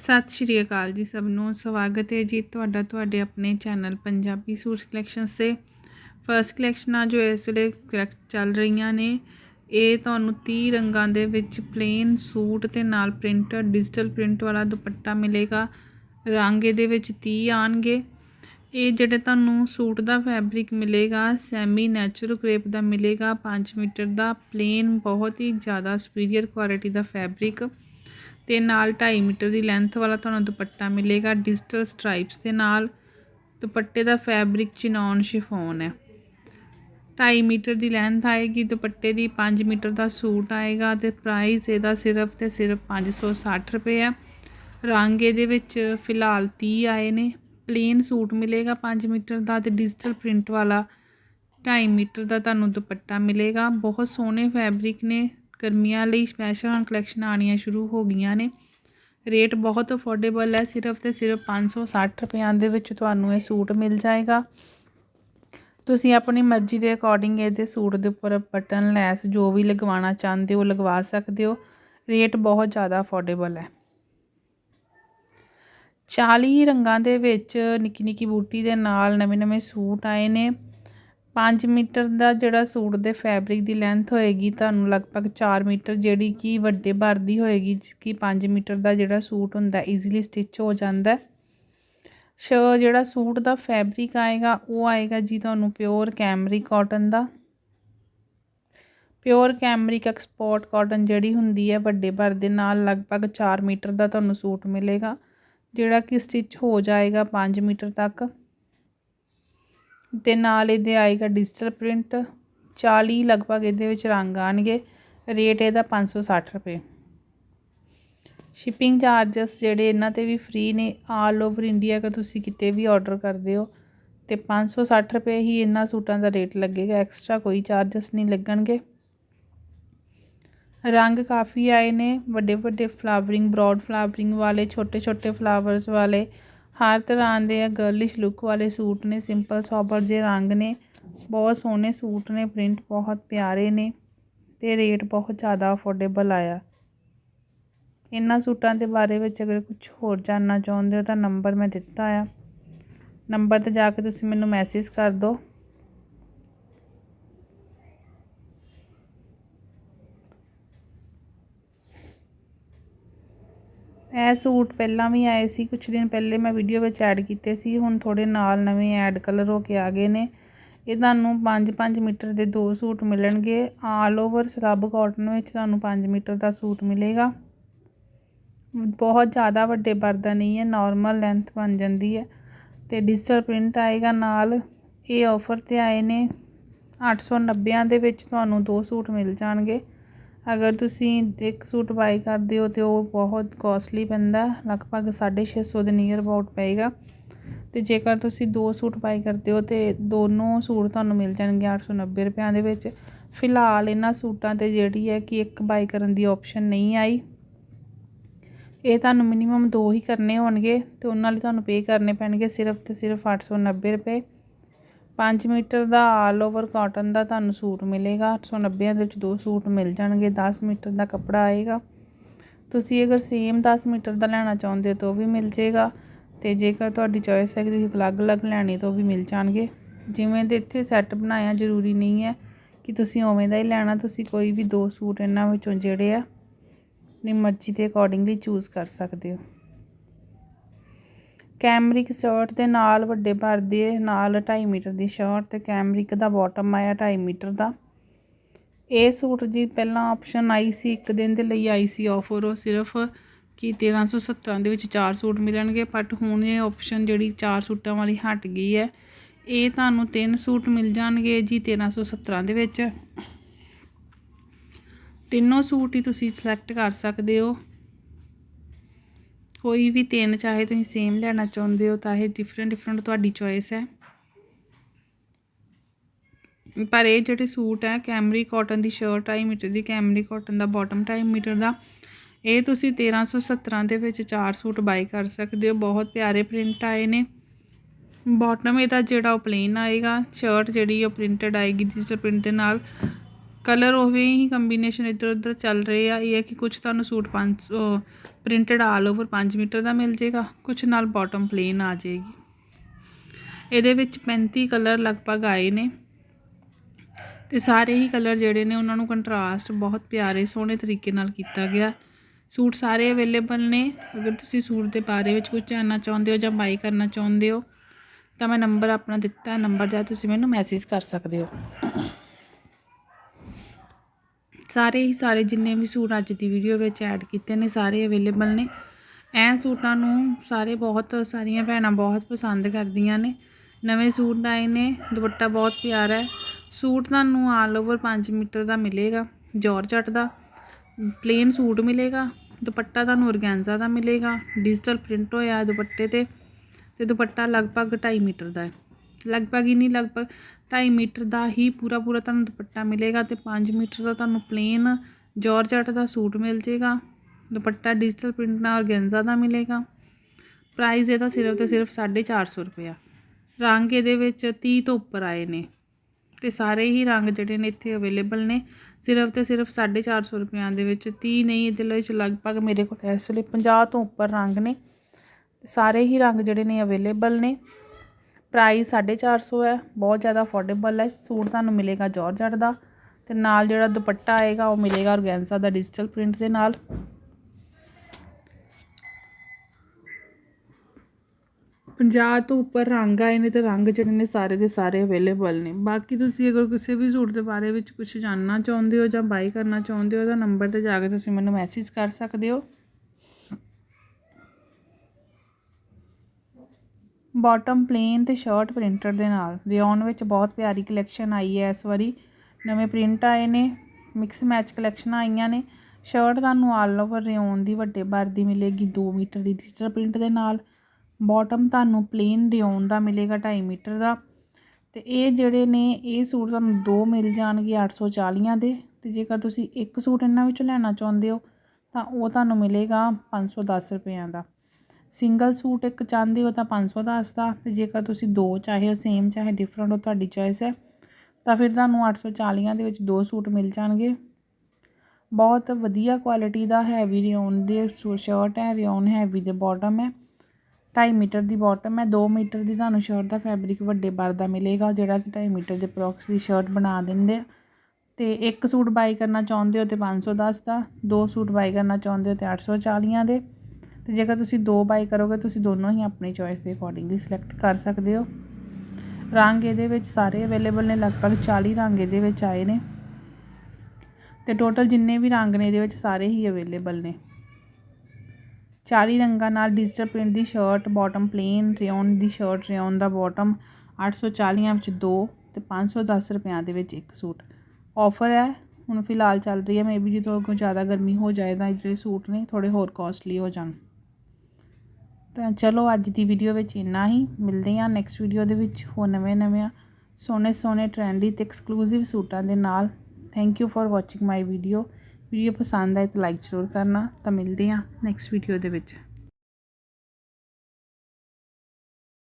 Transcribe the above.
ਸਤਿ ਸ਼੍ਰੀ ਅਕਾਲ ਜੀ ਸਭ ਨੂੰ। ਸਵਾਗਤ ਹੈ ਜੀ ਤੁਹਾਡਾ ਤੁਹਾਡੇ ਆਪਣੇ ਚੈਨਲ ਪੰਜਾਬੀ ਸੂਟ ਕਲੈਕਸ਼ਨਸ ਤੇ। ਫਰਸਟ ਕਲੈਕਸ਼ਨਾਂ ਜੋ ਇਸ ਵੇਲੇ correct ਚੱਲ ਰਹੀਆਂ ਨੇ, ਇਹ ਤੁਹਾਨੂੰ 30 ਰੰਗਾਂ ਦੇ ਵਿੱਚ ਪਲੇਨ ਸੂਟ ਤੇ ਨਾਲ ਪ੍ਰਿੰਟਡ ਡਿਜੀਟਲ ਪ੍ਰਿੰਟ ਵਾਲਾ ਦੁਪੱਟਾ ਮਿਲੇਗਾ। ਰੰਗ ਇਹਦੇ ਵਿੱਚ 30 ਆਣਗੇ। ਇਹ ਜਿਹੜੇ ਤੁਹਾਨੂੰ ਸੂਟ ਦਾ ਫੈਬਰਿਕ ਮਿਲੇਗਾ ਸੈਮੀ ਨੈਚੁਰਲ ਕ੍ਰੇਪ ਦਾ ਮਿਲੇਗਾ 5 ਮੀਟਰ ਦਾ ਪਲੇਨ ਬਹੁਤ ਹੀ ਜ਼ਿਆਦਾ ਸੁਪੀਰੀਅਰ ਕੁਆਲਿਟੀ ਦਾ ਫੈਬਰਿਕ ਤੇ ਨਾਲ 2.5 ਮੀਟਰ ਦੀ ਲੈਂਥ ਵਾਲਾ ਤੁਹਾਨੂੰ ਦੁਪੱਟਾ ਮਿਲੇਗਾ ਡਿਜੀਟਲ ਸਟ੍ਰਾਈਪਸ ਦੇ ਨਾਲ। ਦੁਪੱਟੇ ਦਾ ਫੈਬਰਿਕ ਚਿਨੌਨ ਸ਼ਿਫੋਨ ਹੈ। 2.5 ਮੀਟਰ ਦੀ ਲੈਂਥ ਆਏਗੀ, ਦੁਪੱਟੇ ਦੀ 5 ਮੀਟਰ ਦਾ ਸੂਟ ਆਏਗਾ ਤੇ ਪ੍ਰਾਈਸ ਇਹਦਾ ਸਿਰਫ ਤੇ ਸਿਰਫ 560 ਰੁਪਏ ਆ ਰੰਗ ਇਹਦੇ ਵਿੱਚ ਫਿਲਹਾਲ 30 ਆਏ ਨੇ। ਪਲੇਨ ਸੂਟ ਮਿਲੇਗਾ 5 ਮੀਟਰ ਦਾ ਤੇ ਡਿਜੀਟਲ ਪ੍ਰਿੰਟ ਵਾਲਾ 2.5 ਮੀਟਰ ਦਾ ਤੁਹਾਨੂੰ ਦੁਪੱਟਾ ਮਿਲੇਗਾ। ਬਹੁਤ ਸੋਹਣੇ ਫੈਬਰਿਕ ਨੇ। ਗਰਮੀਆਂ ਲਈ ਸਪੈਸ਼ਲ ਕਲੈਕਸ਼ਨ ਆਣੀਆਂ ਸ਼ੁਰੂ ਹੋ ਗਈਆਂ ਨੇ। ਰੇਟ ਬਹੁਤ ਅਫੋਰਡੇਬਲ ਹੈ, ਸਿਰਫ ਤੇ ਸਿਰਫ 560 ਰੁਪਈਆਂ ਦੇ ਵਿੱਚ ਤੁਹਾਨੂੰ ਇਹ ਸੂਟ ਮਿਲ ਜਾਏਗਾ। ਤੁਸੀਂ ਆਪਣੀ ਮਰਜ਼ੀ ਦੇ ਅਕੋਰਡਿੰਗ ਇਹਦੇ ਸੂਟ ਦੇ ਉੱਪਰ ਬਟਨ ਲੈਸ ਜੋ ਵੀ ਲਗਵਾਉਣਾ ਚਾਹੁੰਦੇ ਹੋ ਲਗਵਾ ਸਕਦੇ ਹੋ। ਰੇਟ ਬਹੁਤ ਜ਼ਿਆਦਾ ਅਫੋਰਡੇਬਲ ਹੈ। 40 ਰੰਗਾਂ ਦੇ ਵਿੱਚ ਨਿੱਕੀ ਨਿੱਕੀ ਬੂਟੀ ਦੇ ਨਾਲ ਨਵੇਂ ਨਵੇਂ ਸੂਟ ਆਏ ਨੇ। 5 ਮੀਟਰ ਦਾ ਜਿਹੜਾ ਸੂਟ ਦੇ ਫੈਬਰਿਕ ਦੀ ਲੈਂਥ ਹੋਏਗੀ, ਤੁਹਾਨੂੰ ਲਗਭਗ 4 ਮੀਟਰ ਜਿਹੜੀ ਕਿ ਵੱਡੇ ਭਰ ਦੀ ਹੋਏਗੀ, ਕਿ 5 ਮੀਟਰ ਦਾ ਜਿਹੜਾ ਸੂਟ ਹੁੰਦਾ ਈਜ਼ੀਲੀ ਸਟਿਚ ਹੋ ਜਾਂਦਾ ਸ਼ ਜਿਹੜਾ ਸੂਟ ਦਾ ਫੈਬਰਿਕ ਆਏਗਾ, ਉਹ ਆਏਗਾ ਜੀ ਤੁਹਾਨੂੰ ਪਿਓਰ ਕੈਮਰਿਕ ਕਾਟਨ ਦਾ। ਪਿਓਰ ਕੈਮਰਿਕ ਐਕਸਪੋਰਟ ਕਾਟਨ ਜਿਹੜੀ ਹੁੰਦੀ ਹੈ, ਵੱਡੇ ਭਰ ਦੇ ਨਾਲ ਲਗਭਗ 4 ਮੀਟਰ ਦਾ ਤੁਹਾਨੂੰ ਸੂਟ ਮਿਲੇਗਾ, ਜਿਹੜਾ ਕਿ ਸਟਿਚ ਹੋ ਜਾਏਗਾ 5 ਮੀਟਰ ਤੱਕ। ਅਤੇ ਨਾਲ ਇਹਦੇ ਆਏਗਾ ਡਿਜੀਟਲ ਪ੍ਰਿੰਟ ਚਾਲੀ ਲਗਭਗ ਇਹਦੇ ਵਿੱਚ ਰੰਗ ਆਣਗੇ। ਰੇਟ ਇਹਦਾ ਪੰਜ ਸੌ ਸੱਠ ਰੁਪਏ। ਸ਼ਿਪਿੰਗ ਚਾਰਜਸ ਜਿਹੜੇ ਇਹਨਾਂ ਤੇ ਵੀ ਫ੍ਰੀ ਨੇ ਆਲ ਓਵਰ ਇੰਡੀਆ ਅਗਰ ਤੁਸੀਂ ਕਿਤੇ ਵੀ ਆਰਡਰ ਕਰਦੇ ਹੋ, ਤੇ 560 ਰੁਪਏ ਹੀ ਇਹਨਾਂ ਸੂਟਾਂ ਦਾ ਰੇਟ ਲੱਗੇਗਾ। ਐਕਸਟਰਾ ਕੋਈ ਚਾਰਜਸ ਨਹੀਂ ਲੱਗਣਗੇ। ਰੰਗ ਕਾਫੀ ਆਏ ਨੇ। ਵੱਡੇ ਵੱਡੇ ਫਲਾਵਰਿੰਗ ਬ੍ਰੌਡ ਫਲਾਵਰਿੰਗ ਵਾਲੇ ਛੋਟੇ ਛੋਟੇ ਫਲਾਵਰਸ ਵਾਲੇ। ਹਰ ਤਰ੍ਹਾਂ ਦੇ ਆ ਗਰਲਿਸ਼ ਲੁੱਕ ਵਾਲੇ ਸੂਟ ਨੇ ਸਿੰਪਲ ਸੋਬਰ ਜੇ ਰੰਗ ਨੇ, ਬਹੁਤ ਸੋਹਣੇ ਸੂਟ ਨੇ ਪ੍ਰਿੰਟ ਬਹੁਤ ਪਿਆਰੇ ਨੇ ਤੇ ਰੇਟ ਬਹੁਤ ਜ਼ਿਆਦਾ ਅਫੋਰਡੇਬਲ ਆਇਆ। ਇਹਨਾਂ ਸੂਟਾਂ ਦੇ ਬਾਰੇ ਵਿੱਚ ਅਗਰ ਕੁਝ ਹੋਰ ਜਾਣਨਾ ਚਾਹੁੰਦੇ ਹੋ ਤਾਂ ਨੰਬਰ ਮੈਂ ਦਿੱਤਾ ਆ। ਨੰਬਰ ਤੇ ਜਾ ਕੇ ਤੁਸੀਂ ਮੈਨੂੰ ਮੈਸੇਜ ਕਰ ਦਿਓ। ਇਹ ਸੂਟ ਪਹਿਲਾਂ ਵੀ ਆਏ ਸੀ ਕੁਝ ਦਿਨ ਪਹਿਲੇ ਮੈਂ ਵੀਡੀਓ ਵਿੱਚ ਐਡ ਕੀਤੇ ਸੀ, ਹੁਣ ਥੋੜੇ ਨਾਲ ਨਵੇਂ ਐਡ ਕਲਰ ਹੋ ਕੇ ਆ ਗਏ ਨੇ। ਇਹ ਤੁਹਾਨੂੰ 5-5 ਮੀਟਰ ਦੇ ਦੋ ਸੂਟ ਮਿਲਣਗੇ। ਆਲ ਓਵਰ ਸਰਬ ਕਾਟਨ ਵਿੱਚ ਤੁਹਾਨੂੰ 5 ਮੀਟਰ ਦਾ ਸੂਟ ਮਿਲੇਗਾ। ਬਹੁਤ ਜ਼ਿਆਦਾ ਵੱਡੇ ਪਰਦਾ ਨਹੀਂ ਹੈ ਨਾਰਮਲ ਲੈਂਥ ਬਣ ਜਾਂਦੀ ਹੈ। ਤੇ ਡਿਜੀਟਲ ਪ੍ਰਿੰਟ ਆਏਗਾ ਨਾਲ। ਇਹ ਆਫਰ ਤੇ ਆਏ ਨੇ। 890 ਦੇ ਵਿੱਚ ਤੁਹਾਨੂੰ ਦੋ ਸੂਟ ਮਿਲ ਜਾਣਗੇ। ਅਗਰ ਤੁਸੀਂ ਇੱਕ ਸੂਟ ਬਾਏ ਕਰਦੇ ਹੋ ਤੇ ਉਹ ਬਹੁਤ ਕੋਸਟਲੀ ਪੈਂਦਾ, ਲਗਭਗ 650 ਦੇ ਨੀਅਰ ਅਬਾਊਟ ਪਏਗਾ। ਤੇ ਜੇਕਰ ਤੁਸੀਂ ਦੋ ਸੂਟ ਬਾਏ ਕਰਦੇ ਹੋ ਤੇ ਦੋਨੋਂ ਸੂਟ ਤੁਹਾਨੂੰ ਮਿਲ ਜਾਣਗੇ 890 ਰੁਪਿਆਂ ਦੇ ਵਿੱਚ। ਫਿਲਹਾਲ ਇਹਨਾਂ ਸੂਟਾਂ ਤੇ ਜਿਹੜੀ ਹੈ ਕਿ ਇੱਕ ਬਾਈ ਕਰਨ ਦੀ ਆਪਸ਼ਨ ਨਹੀਂ ਆਈ। ਇਹ ਤੁਹਾਨੂੰ ਮਿਨੀਮਮ ਦੋ ਹੀ ਕਰਨੇ ਹੋਣਗੇ ਤੇ ਉਹਨਾਂ ਲਈ ਤੁਹਾਨੂੰ ਪੇ ਕਰਨੇ ਪੈਣਗੇ ਸਿਰਫ ਤੇ ਸਿਰਫ 890 ਰੁਪਏ। ਪੰਜ ਮੀਟਰ ਦਾ ਆਲ ਓਵਰ ਕਾਟਨ ਦਾ ਤੁਹਾਨੂੰ ਸੂਟ ਮਿਲੇਗਾ। 890 ਦੇ ਵਿੱਚ ਦੋ ਸੂਟ ਮਿਲ ਜਾਣਗੇ। 10 ਮੀਟਰ ਦਾ ਕੱਪੜਾ ਆਏਗਾ। ਤੁਸੀਂ ਅਗਰ ਸੇਮ 10 ਮੀਟਰ ਦਾ ਲੈਣਾ ਚਾਹੁੰਦੇ ਹੋ ਤਾਂ ਉਹ ਵੀ ਮਿਲ ਜੇਗਾ ਤੇ ਜੇਕਰ ਤੁਹਾਡੀ ਚੋਇਸ ਹੈ ਕਿ ਤੁਸੀਂ ਅਲੱਗ-ਅਲੱਗ ਲੈਣੀ ਤਾਂ ਉਹ ਵੀ ਮਿਲ ਜਾਣਗੇ। ਜਿਵੇਂ ਦੇ ਇੱਥੇ ਸੈੱਟ ਬਣਾਇਆ ਜ਼ਰੂਰੀ ਨਹੀਂ ਹੈ ਕਿ ਤੁਸੀਂ ਉਵੇਂ ਦਾ ਹੀ ਲੈਣਾ। ਤੁਸੀਂ ਕੋਈ ਵੀ ਦੋ ਸੂਟ ਇਹਨਾਂ ਵਿੱਚੋਂ ਜਿਹੜੇ ਆ, ਆਪਣੀ ਮਰਜ਼ੀ ਦੇ ਅਕੋਰਡਿੰਗਲੀ ਚੂਜ਼ ਕਰ ਸਕਦੇ ਹੋ। ਕੈਮਰਿਕ ਸ਼ਰਟ ਦੇ ਨਾਲ ਵੱਡੇ ਭਰ ਦੇ, ਨਾਲ 2.5 ਮੀਟਰ ਦੀ ਸ਼ਰਟ ਤੇ ਕੈਮਰਿਕ ਦਾ ਬਾਟਮ ਆਇਆ 2.5 ਮੀਟਰ ਦਾ। ਇਹ ਸੂਟ ਜੀ ਪਹਿਲਾਂ ਆਪਸ਼ਨ ਆਈ ਸੀ, ਇੱਕ ਦਿਨ ਦੇ ਲਈ ਆਈ ਸੀ ਆਫਰ ਉਹ ਸਿਰਫ ਕਿ 1317 ਦੇ ਵਿੱਚ ਚਾਰ ਸੂਟ ਮਿਲਣਗੇ ਬਟ ਹੁਣ ਇਹ ਆਪਸ਼ਨ ਜਿਹੜੀ ਚਾਰ ਸੂਟਾਂ ਵਾਲੀ ਹਟ ਗਈ ਹੈ। ਇਹ ਤੁਹਾਨੂੰ ਤਿੰਨ ਸੂਟ ਮਿਲ ਜਾਣਗੇ ਜੀ 1317 ਦੇ ਵਿੱਚ। ਤਿੰਨੋਂ ਸੂਟ ਹੀ ਤੁਸੀਂ ਸਿਲੈਕਟ ਕਰ ਸਕਦੇ ਹੋ। ਕੋਈ ਵੀ ਤਿੰਨ ਚਾਹੇ ਤੁਸੀਂ ਸੇਮ ਲੈਣਾ ਚਾਹੁੰਦੇ ਹੋ ਤਾਂ ਇਹ ਡਿਫਰੈਂਟ ਡਿਫਰੈਂਟ ਤੁਹਾਡੀ ਚੋਇਸ ਹੈ। ਪਰ ਇਹ ਜਿਹੜੇ ਸੂਟ ਹੈ ਕੈਮਰੀ ਕਾਟਨ ਦੀ ਸ਼ਰਟ 2.5 ਮੀਟਰ ਦੀ ਕੈਮਰੀ ਕਾਟਨ ਦਾ ਬਾਟਮ 2.5 ਮੀਟਰ ਦਾ, ਇਹ ਤੁਸੀਂ 1317 ਦੇ ਵਿੱਚ ਚਾਰ ਸੂਟ ਬਾਈ ਕਰ ਸਕਦੇ ਹੋ। ਬਹੁਤ ਪਿਆਰੇ ਪ੍ਰਿੰਟ ਆਏ ਨੇ। ਬਾਟਮ ਇਹਦਾ ਜਿਹੜਾ ਉਹ ਪਲੇਨ ਆਏਗਾ ਸ਼ਰਟ ਜਿਹੜੀ ਉਹ ਪ੍ਰਿੰਟਡ ਆਏਗੀ ਡਿਜੀਟਲ ਪ੍ਰਿੰਟ ਦੇ ਨਾਲ। ਕਲਰ ਹੋਵੇ ਹੀ ਕੰਬੀਨੇਸ਼ਨ ਇੱਧਰ ਉੱਧਰ ਚੱਲ ਰਹੇ ਆ। ਇਹ ਹੈ ਕਿ ਕੁਝ ਤੁਹਾਨੂੰ suit 500 printed all over 5 metre ਦਾ ਮਿਲ ਜੇਗਾ ਕੁਝ ਨਾਲ ਬਾਟਮ ਪਲੇਨ ਆ ਜਾਏਗੀ ਇਹਦੇ ਵਿੱਚ 35 ਕਲਰ ਲਗਭਗ ਆਏ ਨੇ ਤੇ ਸਾਰੇ ਹੀ ਕਲਰ ਜਿਹੜੇ ਨੇ ਉਹਨਾਂ ਨੂੰ ਕੰਟਰਾਸਟ ਬਹੁਤ ਪਿਆਰੇ, ਸੋਹਣੇ ਤਰੀਕੇ ਨਾਲ ਕੀਤਾ ਗਿਆ। ਸੂਟ ਸਾਰੇ ਅਵੇਲੇਬਲ ਨੇ। ਅਗਰ ਤੁਸੀਂ ਸੂਟ ਦੇ ਬਾਰੇ ਵਿੱਚ ਕੁਝ ਜਾਣਨਾ ਚਾਹੁੰਦੇ ਹੋ ਜਾਂ ਬਾਈ ਕਰਨਾ ਚਾਹੁੰਦੇ ਹੋ ਤਾਂ ਮੈਂ ਨੰਬਰ ਆਪਣਾ ਦਿੱਤਾ ਨੰਬਰ ਜਾਂ ਤੁਸੀਂ ਮੈਨੂੰ ਮੈਸੇਜ ਕਰ ਸਕਦੇ ਹੋ। ਸਾਰੇ ਹੀ ਸਾਰੇ ਜਿੰਨੇ ਵੀ ਸੂਟ ਅੱਜ ਦੀ ਵੀਡੀਓ ਵਿੱਚ ਐਡ ਕੀਤੇ ਨੇ, ਸਾਰੇ ਅਵੇਲੇਬਲ ਨੇ। ਐ ਸੂਟਾਂ ਨੂੰ ਸਾਰੇ ਬਹੁਤ ਸਾਰੀਆਂ ਭੈਣਾਂ ਬਹੁਤ ਪਸੰਦ ਕਰਦੀਆਂ ਨੇ। ਨਵੇਂ ਸੂਟ ਆਏ ਨੇ, ਦੁਪੱਟਾ ਬਹੁਤ ਪਿਆਰਾ ਹੈ। ਸੂਟ ਤੁਹਾਨੂੰ ਆਲ ਓਵਰ 5 ਮੀਟਰ ਦਾ ਮਿਲੇਗਾ ਜਾਰਜਟ ਦਾ। ਪਲੇਨ ਸੂਟ ਮਿਲੇਗਾ, ਦੁਪੱਟਾ ਤੁਹਾਨੂੰ ਔਰਗੈਂਜ਼ਾ ਦਾ ਮਿਲੇਗਾ ਡਿਜੀਟਲ ਪ੍ਰਿੰਟ ਹੋਇਆ ਦੁਪੱਟੇ ਤੇ ਤੇ ਦੁਪੱਟਾ ਲਗਭਗ 2.5 ਮੀਟਰ ਦਾ ਹੈ। ਲਗਭਗ ਹੀ ਨਹੀਂ, ਲਗਭਗ 2.5 ਮੀਟਰ ਦਾ ਹੀ ਪੂਰਾ ਪੂਰਾ ਤੁਹਾਨੂੰ ਦੁਪੱਟਾ ਮਿਲੇਗਾ ਤੇ 5 ਮੀਟਰ ਦਾ ਤੁਹਾਨੂੰ ਪਲੇਨ ਜਾਰਜਟ ਦਾ ਸੂਟ ਮਿਲ ਜੇਗਾ। ਦੁਪੱਟਾ ਡਿਜੀਟਲ ਪ੍ਰਿੰਟ ਨਾਲ ਔਰਗੈਂਜ਼ਾ ਦਾ ਮਿਲੇਗਾ। ਪ੍ਰਾਈਸ ਇਹਦਾ ਸਿਰਫ ਤੇ ਸਿਰਫ 450 ਰੁਪਇਆ। ਰੰਗ ਇਹਦੇ ਵਿੱਚ 30 ਤੋਂ ਉੱਪਰ ਆਏ ਨੇ ਤੇ ਸਾਰੇ ਹੀ ਰੰਗ ਜਿਹੜੇ ਨੇ ਇੱਥੇ ਅਵੇਲੇਬਲ ਨੇ। ਸਿਰਫ ਤੇ ਸਿਰਫ 450 ਰੁਪਈਆਂ ਦੇ ਵਿੱਚ 30 ਨਹੀਂ, ਇਹਦੇ ਵਿੱਚ ਲਗਭਗ ਮੇਰੇ ਕੋਲ ਇਸ ਵੇਲੇ 50 ਤੋਂ ਉੱਪਰ ਰੰਗ ਨੇ। ਸਾਰੇ ਹੀ ਰੰਗ ਜਿਹੜੇ ਨੇ ਅਵੇਲੇਬਲ ਨੇ। ਪ੍ਰਾਈਸ 450 ਹੈ, ਬਹੁਤ ਜ਼ਿਆਦਾ ਅਫੋਰਡੇਬਲ ਹੈ। ਸੂਟ ਤੁਹਾਨੂੰ ਮਿਲੇਗਾ ਜਾਰਜਟ ਦਾ ਤੇ ਨਾਲ ਜਿਹੜਾ ਦੁਪੱਟਾ ਆਏਗਾ, ਉਹ ਮਿਲੇਗਾ ਔਰਗੈਂਜ਼ਾ ਦਾ ਡਿਜੀਟਲ ਪ੍ਰਿੰਟ ਦੇ ਨਾਲ। ਪੰਜਾਹ ਤੋਂ ਉੱਪਰ ਰੰਗ ਆਏ ਨੇ ਤੇ ਰੰਗ ਜਿਹੜੇ ਨੇ ਸਾਰੇ ਦੇ ਸਾਰੇ ਅਵੇਲੇਬਲ ਨੇ। ਬਾਕੀ ਤੁਸੀਂ ਅਗਰ ਕਿਸੇ ਵੀ ਸੂਟ ਦੇ ਬਾਰੇ ਵਿੱਚ ਕੁਝ ਜਾਣਨਾ ਚਾਹੁੰਦੇ ਹੋ ਜਾਂ ਬਾਈ ਕਰਨਾ ਚਾਹੁੰਦੇ ਹੋ ਤਾਂ ਨੰਬਰ ਤੇ ਜਾ ਕੇ ਤੁਸੀਂ ਮੈਨੂੰ ਮੈਸੇਜ ਕਰ ਸਕਦੇ ਹੋ। ਬਾਟਮ ਪਲੇਨ ਤੇ ਸ਼ਰਟ ਪ੍ਰਿੰਟਡ ਦੇ ਨਾਲ। ਰਿਓਨ ਵਿੱਚ ਬਹੁਤ ਪਿਆਰੀ ਕਲੈਕਸ਼ਨ ਆਈ ਹੈ ਇਸ ਵਾਰੀ। ਨਵੇਂ ਪ੍ਰਿੰਟ ਆਏ ਨੇ ਮਿਕਸ ਮੈਚ ਕਲੈਕਸ਼ਨਾਂ ਆਈਆਂ ਨੇ। ਸ਼ਰਟ ਤੁਹਾਨੂੰ ਆਲ ਓਵਰ ਰਿਓਨ ਦੀ ਵੱਡੇ ਬਾਰ ਦੀ ਮਿਲੇਗੀ 2 ਮੀਟਰ ਦੀ ਡਿਜੀਟਲ ਪ੍ਰਿੰਟ ਦੇ ਨਾਲ। ਬਾਟਮ ਤੁਹਾਨੂੰ ਪਲੇਨ ਰਿਓਨ ਦਾ ਮਿਲੇਗਾ 2.5 ਮੀਟਰ ਦਾ। ਤੇ ਇਹ ਜਿਹੜੇ ਨੇ, ਇਹ ਸੂਟ ਤੁਹਾਨੂੰ ਦੋ ਮਿਲ ਜਾਣਗੇ 840 ਦੇ। ਤੇ ਜੇਕਰ ਤੁਸੀਂ ਇੱਕ ਸੂਟ ਇਹਨਾਂ ਵਿੱਚੋਂ ਲੈਣਾ ਚਾਹੁੰਦੇ ਹੋ, ਤਾਂ ਉਹ ਤੁਹਾਨੂੰ ਮਿਲੇਗਾ 510 ਰੁਪਈਆਂ ਦਾ। ਸਿੰਗਲ ਸੂਟ ਇੱਕ ਚਾਹੁੰਦੇ ਹੋ ਤਾਂ 510 ਦਾ ਤੇ ਜੇਕਰ ਤੁਸੀਂ ਦੋ ਚਾਹੇ ਹੋ ਸੇਮ ਚਾਹੇ ਡਿਫਰੈਂਟ ਹੋ, ਤੁਹਾਡੀ ਚੋਇਸ ਹੈ, ਤਾਂ ਫਿਰ ਤੁਹਾਨੂੰ 840 ਦੇ ਵਿੱਚ ਦੋ ਸੂਟ ਮਿਲ ਜਾਣਗੇ। ਬਹੁਤ ਵਧੀਆ ਕੁਆਲਿਟੀ ਦਾ ਹੈਵੀ ਰਿਓਨ ਦੇ ਸ਼ਰਟ ਹੈ ਰਿਓਨ ਹੈਵੀ ਦੇ ਬਾਟਮ ਹੈ। 2.5 ਮੀਟਰ ਦੀ ਬਾਟਮ ਹੈ 2 ਮੀਟਰ ਦੀ ਤੁਹਾਨੂੰ ਸ਼ਰਟ ਦਾ ਫੈਬਰਿਕ ਵੱਡੇ ਬਾਰ ਦਾ ਮਿਲੇਗਾ, ਜਿਹੜਾ ਕਿ 2.5 ਮੀਟਰ ਦੇ ਪ੍ਰੋਕਸ ਦੀ ਸ਼ਰਟ ਬਣਾ ਦਿੰਦੇ ਆ। ਤੇ ਇੱਕ ਸੂਟ ਬਾਈ ਕਰਨਾ ਚਾਹੁੰਦੇ ਹੋ ਤੇ 510 ਦਾ, ਦੋ ਸੂਟ ਬਾਈ ਕਰਨਾ ਚਾਹੁੰਦੇ ਹੋ ਤੇ 840 ਦੇ। ਤੇ ਜੇਕਰ ਤੁਸੀਂ ਦੋ ਬਾਈ ਕਰੋਗੇ, ਤੁਸੀਂ ਦੋਨੋਂ ਹੀ ਆਪਣੀ ਚੋਇਸ ਦੇ ਅਕੋਰਡਿੰਗਲੀ ਸਿਲੈਕਟ ਕਰ ਸਕਦੇ ਹੋ। ਰੰਗ ਇਹਦੇ ਵਿੱਚ ਸਾਰੇ ਅਵੇਲੇਬਲ ਨੇ, ਲਗਭਗ 40 ਰੰਗ ਇਹਦੇ ਵਿੱਚ ਆਏ ਨੇ। ਤੇ ਟੋਟਲ ਜਿੰਨੇ ਵੀ ਰੰਗ ਨੇ, ਇਹਦੇ ਵਿੱਚ ਸਾਰੇ ਹੀ ਅਵੇਲੇਬਲ ਨੇ। 40 ਰੰਗਾਂ ਨਾਲ ਡਿਜੀਟਲ ਪ੍ਰਿੰਟ ਦੀ ਸ਼ਰਟ ਬਾਟਮ ਪਲੇਨ ਰਿਓਨ ਦੀ ਸ਼ਰਟ ਰਿਓਨ ਦਾ ਬਾਟਮ 840 ਵਿੱਚ ਦੋ ਤੇ 510 ਰੁਪਿਆਂ ਦੇ ਵਿੱਚ ਇੱਕ ਸੂਟ। ਆਫਰ ਹੈ, ਹੁਣ ਫਿਲਹਾਲ ਚੱਲ ਰਹੀ ਹੈ। ਮੇਬੀ ਜਦੋਂ ਕੋਈ ਜ਼ਿਆਦਾ ਗਰਮੀ ਹੋ ਜਾਏ ਤਾਂ ਜਿਹੜੇ ਸੂਟ ਨੇ ਥੋੜੇ ਹੋਰ ਕਾਸਟਲੀ ਹੋ ਜਾਣ। ਤਾਂ ਚਲੋ ਅੱਜ ਦੀ ਵੀਡੀਓ ਵਿੱਚ ਇੰਨਾ ਹੀ। ਮਿਲਦੇ ਹਾਂ ਨੈਕਸਟ ਵੀਡੀਓ ਦੇ ਵਿੱਚ ਹੋਰ ਨਵੇਂ ਨਵੇਂ ਸੋਹਣੇ ਸੋਹਣੇ ਟ੍ਰੈਂਡੀ ਤੇ ਐਕਸਕਲੂਸਿਵ ਸੂਟਾਂ ਦੇ ਨਾਲ। Thank you for watching my video video ਪਸੰਦ ਆਏ ਤਾਂ ਲਾਈਕ ਜ਼ਰੂਰ ਕਰਨਾ। ਤਾਂ ਮਿਲਦੇ ਹਾਂ ਨੈਕਸਟ ਵੀਡੀਓ ਦੇ ਵਿੱਚ।